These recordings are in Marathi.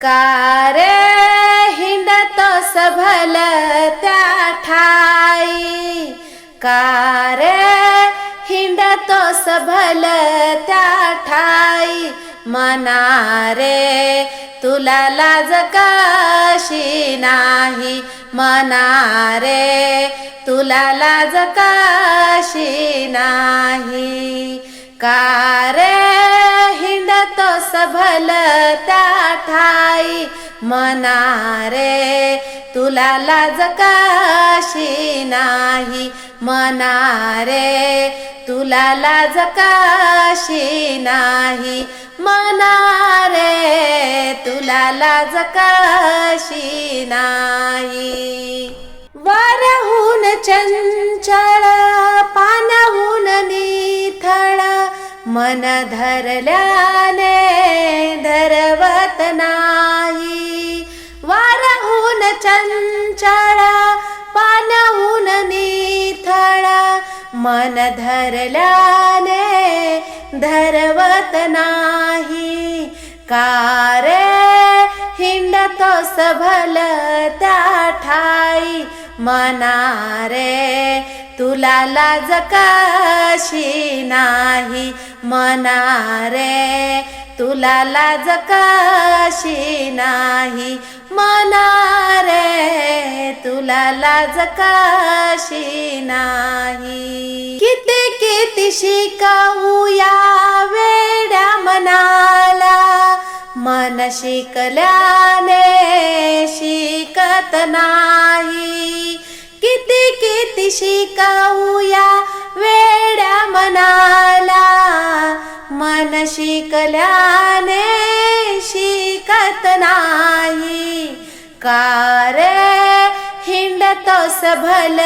कार हिंडत सभल त्या ठाई. कार हिंडत सभल त्या ठाई. मनारे तुला लाज काशी नाही? मनारे तुला लाज काशी नाही? कारे हिंडत सभल त्या ठाई मनारे तुला लाज काशी नाही? मनारे तुला लाज काशी नाही? मनारे तुला लाज काशी नाही? वारहून चंचळ पानहून निथळ मन धरल्याने मन धरल्याने धरवत नाही. कारे हिंडतो सभल त्या ठाई. मनारे तुला लाज कशी नाही? मनारे तुला लाज कशी नाही? मनारे तुला लाज कशी नाही? किती शिकवूया वेड्या मनाला. मन शिकल्याने शिकत नाही. किती किती शिकवूया वेड्या मनाला. मन शिकल्याने शिकत नाही. कारे हिंडतोस भल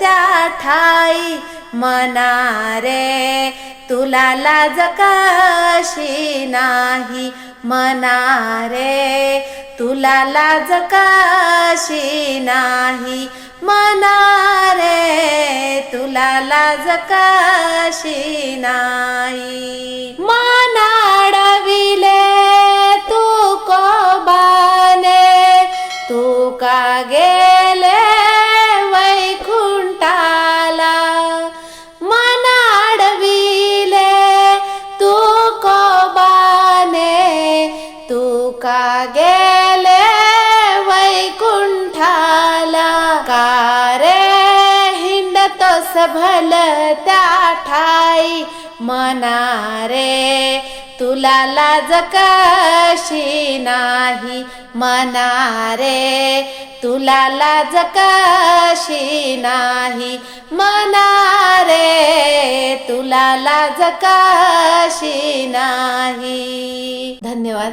त्या ठाई? मनारे तुला लाज काशी नाही. मनारे तुला लाज काशी नाही. मनारे तुला लाज काशी नाही. मनाडविले गेले वैकुंठाला. कारे हिंडतो भल त्या ठाई? मनारे तुला लाज कशी नाही? मनारे तुला लाज कशी नाही? मनारे तुला लाज कशी नाही? धन्यवाद.